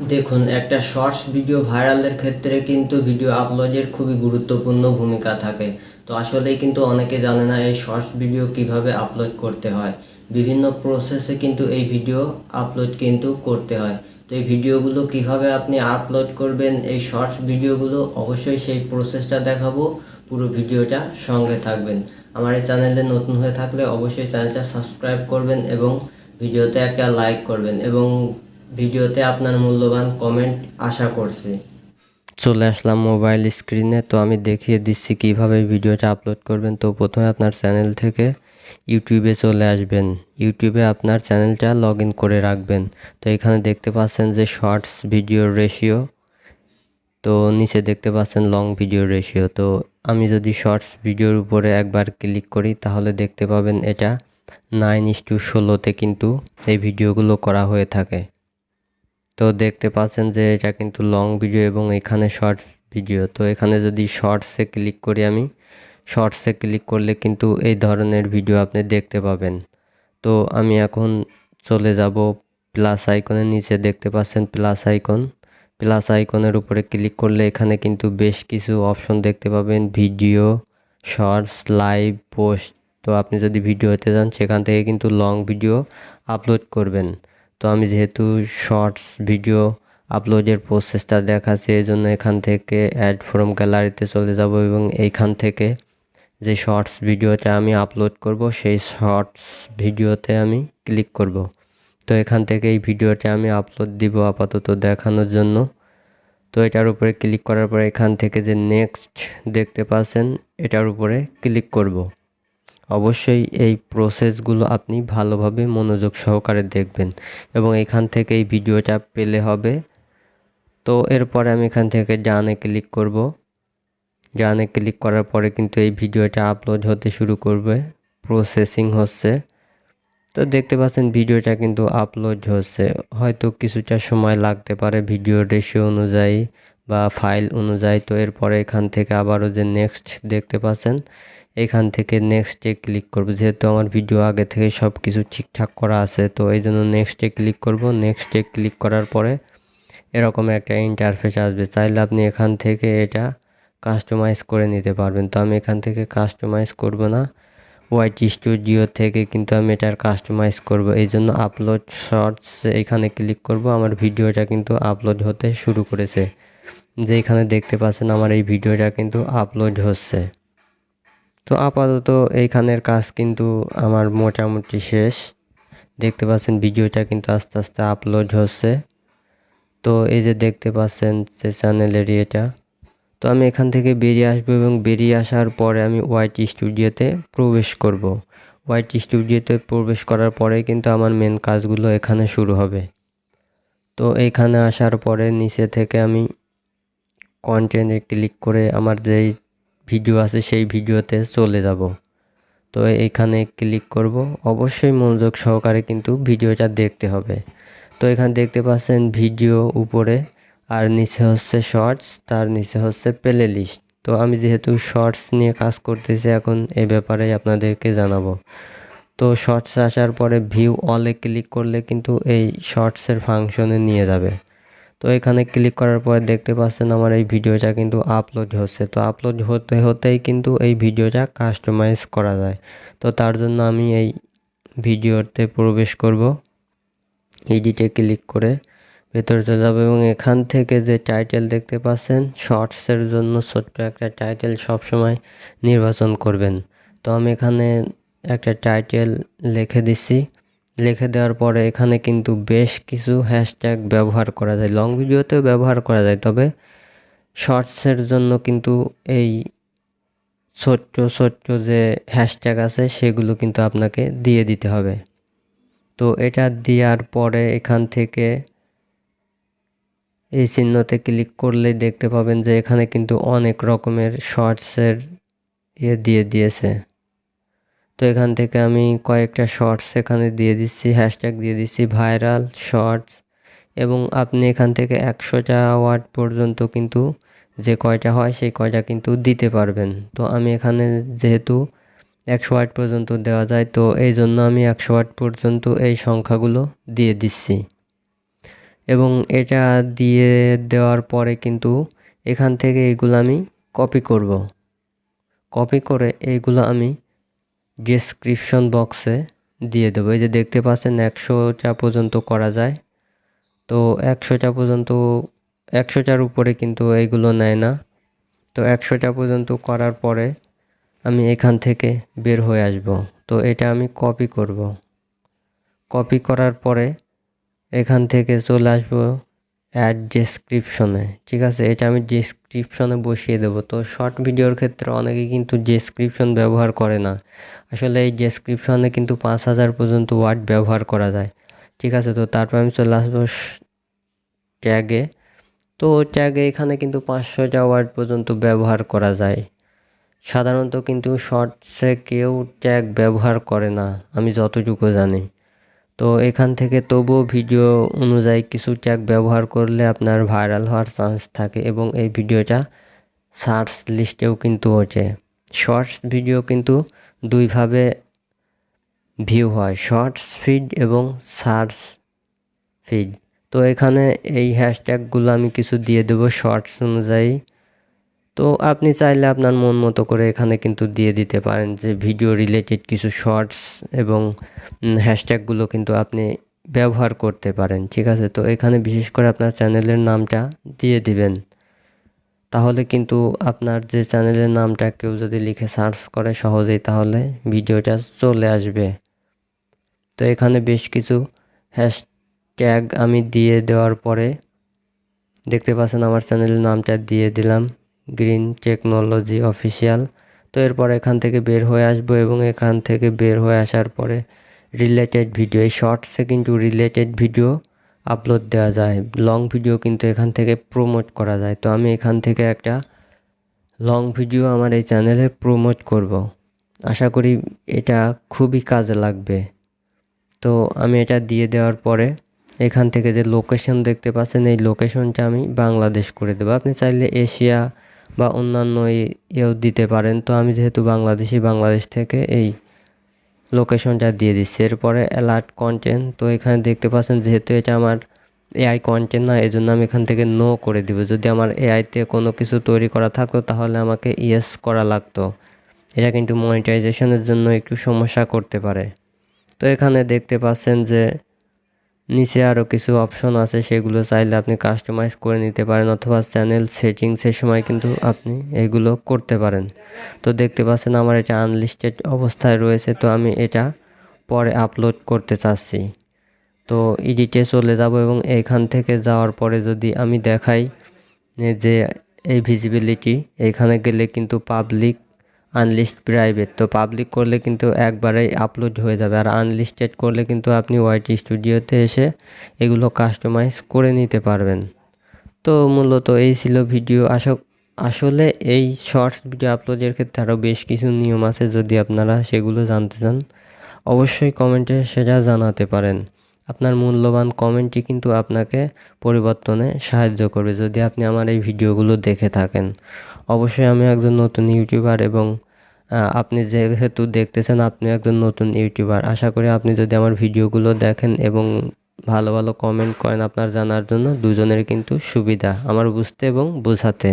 দেখুন, একটা shorts video ভাইরালের ক্ষেত্রে কিন্তু ভিডিও আপলোডের খুবই গুরুত্বপূর্ণ ভূমিকা থাকে। তো আসলেই কিন্তু অনেকে জানে না এই শর্টস ভিডিও কীভাবে আপলোড করতে হয়। বিভিন্ন প্রসেসে কিন্তু এই ভিডিও আপলোড কিন্তু করতে হয়। তো এই ভিডিওগুলো কীভাবে আপনি আপলোড করবেন, এই শর্টস ভিডিওগুলো অবশ্যই সেই প্রসেসটা দেখাবো। পুরো ভিডিওটা সঙ্গে থাকবেন। আমার এই চ্যানেলে নতুন হয়ে থাকলে অবশ্যই চ্যানেলটা সাবস্ক্রাইব করবেন এবং ভিডিওতে একটা লাইক করবেন এবং ভিডিওতে আপনার মূল্যবান কমেন্ট আশা করছি। চলে আসলাম মোবাইল স্ক্রিনে তো আমি দেখিয়ে দিচ্ছি কীভাবে ভিডিওটা আপলোড করবেন। তো প্রথমে আপনার চ্যানেল থেকে ইউটিউবে চলে আসবেন। ইউটিউবে আপনার চ্যানেলটা লগ করে রাখবেন। তো এখানে দেখতে পাচ্ছেন যে শর্টস ভিডিও রেশিও তো নিচে দেখতে পাচ্ছেন লং ভিডিও রেশিও তো আমি যদি শর্টস ভিডিওর উপরে একবার ক্লিক করি, তাহলে দেখতে পাবেন এটা নাইন ইস টু ষোলোতে কিন্তু এই ভিডিওগুলো করা হয়ে থাকে। তো দেখতে পাচ্ছেন যে এটা কিন্তু লং ভিডিও এবং এখানে শর্ট ভিডিও তো এখানে যদি শর্টসে ক্লিক করি আমি শর্টসে ক্লিক করলে কিন্তু এই ধরনের ভিডিও আপনি দেখতে পাবেন। তো আমি এখন চলে যাব প্লাস আইকনের নিচে, দেখতে পাচ্ছেন প্লাস আইকন প্লাস আইকনের উপরে ক্লিক করলে এখানে কিন্তু বেশ কিছু অপশন দেখতে পাবেন। ভিডিও শর্টস লাইভ পোস্ট তো আপনি যদি ভিডিওতে চান সেখান থেকে কিন্তু লং ভিডিও আপলোড করবেন। তো আমি যেহেতু শর্টস ভিডিও আপলোডের প্রসেসটা দেখাচ্ছি এই জন্য এখান থেকে অ্যাড ফ্রম গ্যালারিতে চলে যাব এবং এইখান থেকে যে শর্টস ভিডিওটা আমি আপলোড করব, সেই শর্টস ভিডিওতে আমি ক্লিক করব। তো এখান থেকে এই ভিডিওটা আমি আপলোড দিব আপাতত দেখানোর জন্য। তো এটার উপরে ক্লিক করার পরে এখান থেকে যে নেক্সট দেখতে পাচ্ছেন, এটার উপরে ক্লিক করব। অবশ্যই এই প্রসেসগুলো আপনি ভালোভাবে মনোযোগ সহকারে দেখবেন এবং এখান থেকে এই ভিডিওটা পেলে হবে। তো এরপরে আমি এখান থেকে ডানে ক্লিক করব। ডানে ক্লিক করার পরে কিন্তু এই ভিডিওটা আপলোড হতে শুরু করবে। প্রসেসিং হচ্ছে। তো দেখতে পাচ্ছেন ভিডিওটা কিন্তু আপলোড হচ্ছে। হয়তো কিছুটা সময় লাগতে পারে ভিডিও রেশিও অনুযায়ী বা ফাইল অনুযায়ী। তো এরপরে এখান থেকে আবারও যে নেক্সট দেখতে পাচ্ছেন এখান থেকে নেক্সটে ক্লিক করব। যেহেতু আমার ভিডিও আগে থেকে সব কিছু ঠিকঠাক করা আছে, তো এই জন্য নেক্সটে ক্লিক করব। নেক্সটে ক্লিক করার পরে এরকম একটা ইন্টারফেস আসবে। চাইলে আপনি এখান থেকে এটা কাস্টমাইজ করে নিতে পারবেন। তো আমি এখান থেকে কাস্টমাইজ করব না। ওয়াইট স্টুডিও থেকে কিন্তু আমি এটার কাস্টমাইজ করব। এই জন্য আপলোড শর্টস এখানে ক্লিক করব। আমার ভিডিওটা কিন্তু আপলোড হতে শুরু করেছে। যেখানে দেখতে পাচ্ছেন আমার এই ভিডিওটা কিন্তু আপলোড হচ্ছে। তো আপাতত এইখানের কাজ কিন্তু আমার মোটামুটি শেষ। দেখতে পাচ্ছেন ভিডিওটা কিন্তু আস্তে আস্তে আপলোড হচ্ছে। তো এই যে দেখতে পাচ্ছেন যে চ্যানেলের এটা তো আমি এখান থেকে বেরিয়ে আসব এবং বেরিয়ে আসার পরে আমি ওয়াইট স্টুডিওতে প্রবেশ করব। ওয়াইট স্টুডিওতে প্রবেশ করার পরে কিন্তু আমার মেন কাজগুলো এখানে শুরু হবে। তো এইখানে আসার পরে নিচে থেকে আমি কন্টেন্টে ক্লিক করে আমার যেই ভিডিও আছে, সেই ভিডিওতে চলে যাব। তো এখানে ক্লিক করব। অবশ্যই মনোযোগ সহকারে কিন্তু ভিডিওটা দেখতে হবে। তো এখানে দেখতে পাচ্ছেন ভিডিও উপরে, আর নিচে হচ্ছে শর্টস, তার নিচে হচ্ছে প্লে লিস্ট তো আমি যেহেতু শর্টস নিয়ে কাজ করতেছি, এখন এ ব্যাপারে আপনাদেরকে জানাব। তো শর্টস আসার পরে ভিউ অলে ক্লিক করলে কিন্তু এই শর্টসের ফাংশনে নিয়ে যাবে। তো এখানে ক্লিক করার পরে দেখতে পাচ্ছেন আমার এই ভিডিওটা কিন্তু আপলোড হচ্ছে। তো আপলোড হতে হতেই কিন্তু এই ভিডিওটা কাস্টমাইজ করা যায়। তো তার জন্য আমি এই ভিডিওতে প্রবেশ করব। এডিটে ক্লিক করে ভেতরে চলে যাব এবং এখান থেকে যে টাইটেল দেখতে পাচ্ছেন শর্টসের জন্য ছোট্ট একটা টাইটেল সবসময় নির্বাচন করবেন। তো আমি এখানে একটা টাইটেল লিখে দিছি লিখে দেওয়ার পরে এখানে কিন্তু বেশ কিছু হ্যাশট্যাগ ব্যবহার করা যায়। লং ভিডিওতেও ব্যবহার করা যায়, তবে শর্টসের জন্য কিন্তু এই ছোট্ট ছোট্ট যে হ্যাশট্যাগ আছে, সেগুলো কিন্তু আপনাকে দিয়ে দিতে হবে। তো এটা দেওয়ার পরে এখান থেকে এই চিহ্নতে ক্লিক করলে দেখতে পাবেন যে এখানে কিন্তু অনেক রকমের শর্টসের ইয়ে দিয়ে দিয়েছে। তো এখান থেকে আমি কয়েকটা শর্টস এখানে দিয়ে দিচ্ছি হ্যাশট্যাগ দিয়ে দিচ্ছি ভাইরাল শর্টস এবং আপনি এখান থেকে একশোটা ওয়ার্ড পর্যন্ত কিন্তু যে কয়টা হয় সেই কয়টা কিন্তু দিতে পারবেন। তো আমি এখানে যেহেতু একশো ওয়াট পর্যন্ত দেওয়া যায়, তো এই জন্য আমি একশো ওয়াট পর্যন্ত এই সংখ্যাগুলো দিয়ে দিচ্ছি। এবং এটা দিয়ে দেওয়ার পরে কিন্তু এখান থেকে এগুলো আমি কপি করব। কপি করে এইগুলো আমি ডিসক্রিপশন বক্সে দিয়ে দেবো। এই যে দেখতে পাচ্ছেন একশোটা পর্যন্ত করা যায়। তো একশোটা পর্যন্ত, একশোটার উপরে কিন্তু এইগুলো নেয় না। তো একশোটা পর্যন্ত করার পরে আমি এখান থেকে বের হয়ে আসব। তো এটা আমি কপি করব। কপি করার পরে এখান থেকে চলে আসব অ্যাড ডেসক্রিপশনে ঠিক আছে? এটা আমি ডেসক্রিপশনে বসিয়ে দেবো। তো শর্ট ভিডিওর ক্ষেত্রে অনেকে কিন্তু ডেসক্রিপশন ব্যবহার করে না। আসলে এই ডেসক্রিপশনে কিন্তু পাঁচ হাজার পর্যন্ত ওয়ার্ড ব্যবহার করা যায়। ঠিক আছে? তো তারপর আমি চলে আসব ট্যাগে তো ট্যাগে এখানে কিন্তু পাঁচশোটা ওয়ার্ড পর্যন্ত ব্যবহার করা যায়। সাধারণত কিন্তু শর্টসে কেউ ট্যাগ ব্যবহার করে না, আমি যতটুকু জানি। তো এখান থেকে তবুও ভিডিও অনুযায়ী কিছু ট্যাগ ব্যবহার করলে আপনার ভাইরাল হওয়ার চান্স থাকে এবং এই ভিডিওটা সার্চ লিস্টেও কিন্তু ওঠে। শর্টস ভিডিও কিন্তু দুইভাবে ভিউ হয় শর্টস ফিড এবং সার্চ ফিড তো এখানে এই হ্যাশট্যাগুলো আমি কিছু দিয়ে দেবো শর্টস অনুযায়ী। তো আপনি চাইলে আপনার মন মতো করে এখানে কিন্তু দিয়ে দিতে পারেন যে ভিডিও রিলেটেড কিছু শর্টস এবং হ্যাশট্যাগুলো কিন্তু আপনি ব্যবহার করতে পারেন, ঠিক আছে? তো এখানে বিশেষ করে আপনার চ্যানেলের নামটা দিয়ে দিবেন। তাহলে কিন্তু আপনার যে চ্যানেলের নামটা কেউ যদি লিখে সার্চ করে সহজেই, তাহলে ভিডিওটা চলে আসবে। তো এখানে বেশ কিছু হ্যাশট্যাগ আমি দিয়ে দেওয়ার পরে, দেখতে পাচ্ছেন আমার চ্যানেলের নামটা দিয়ে দিলাম। Green technology official. তো এরপর এখান থেকে বের হয়ে আসব এবং এখান থেকে বের হয়ে আসার পরে রিলেটেড ভিডিও এই শর্টসে কিন্তু রিলেটেড ভিডিও আপলোড দেওয়া যায়। লং ভিডিও কিন্তু এখান থেকে প্রমোট করা যায়। তো আমি এখান থেকে একটা লং ভিডিও আমার এই চ্যানেলে প্রমোট করব। আশা করি এটা খুবই কাজে লাগবে। তো আমি এটা দিয়ে দেওয়ার পরে এখান থেকে যে লোকেশন দেখতে পাচ্ছেন, এই লোকেশনটা আমি বাংলাদেশ করে দেবো। আপনি চাইলে এশিয়া বা অন্যান্য ইয়েও দিতে পারেন। তো আমি যেহেতু বাংলাদেশি, বাংলাদেশ থেকে এই লোকেশনটা দিয়ে দিচ্ছি। এরপরে অ্যালার্ট কন্টেন্ট তো এখানে দেখতে পাচ্ছেন যেহেতু এটা আমার এআই কন্টেন্ট না এই আমি এখান থেকে নো করে দিব। যদি আমার এআইতে কোনো কিছু তৈরি করা থাকতো, তাহলে আমাকে ইয়েস করা লাগতো। এটা কিন্তু মনিটাইজেশনের জন্য একটু সমস্যা করতে পারে। তো এখানে দেখতে পাচ্ছেন যে নিচে আরও কিছু অপশন আছে, সেগুলো চাইলে আপনি কাস্টমাইজ করে নিতে পারেন অথবা চ্যানেল সেটিংসের সময় কিন্তু আপনি এগুলো করতে পারেন। তো দেখতে পাচ্ছেন আমার এটা আনলিস্টেড অবস্থায় রয়েছে, তো আমি এটা পরে আপলোড করতে চাচ্ছি। তো এডিটে চলে যাব এবং এখান থেকে যাওয়ার পরে যদি আমি দেখাই যে এই ভিজিবিলিটি এখানে গেলে কিন্তু পাবলিক আনলিস্ট প্রাইভেট তো পাবলিক করলে কিন্তু একবারেই আপলোড হয়ে যাবে। আর আনলিস্টেড করলে কিন্তু আপনি ওয়াইটি স্টুডিওতে এসে এগুলো কাস্টমাইজ করে নিতে পারবেন। তো মূলত এই ছিল ভিডিও আশা আসলে এই শর্টস ভিডিও আপলোডের ক্ষেত্রে আরও বেশ কিছু নিয়ম আছে যদি আপনারা সেগুলো জানতে চান, অবশ্যই কমেন্টে সেটা জানাতে পারেন। আপনার মূল্যবান কমেন্টটি কিন্তু আপনাকে পরিবর্তনে সাহায্য করবে যদি আপনি আমার এই ভিডিওগুলো দেখে থাকেন। অবশ্যই আমি একজন নতুন ইউটিউবার এবং আপনি যেহেতু দেখতেছেন আপনি একজন নতুন ইউটিউবার, আশা করি আপনি যদি আমার ভিডিওগুলো দেখেন এবং ভালো ভালো কমেন্ট করেন আপনার জানার জন্য দুজনের কিন্তু সুবিধা, আমার বুঝতে এবং বোঝাতে।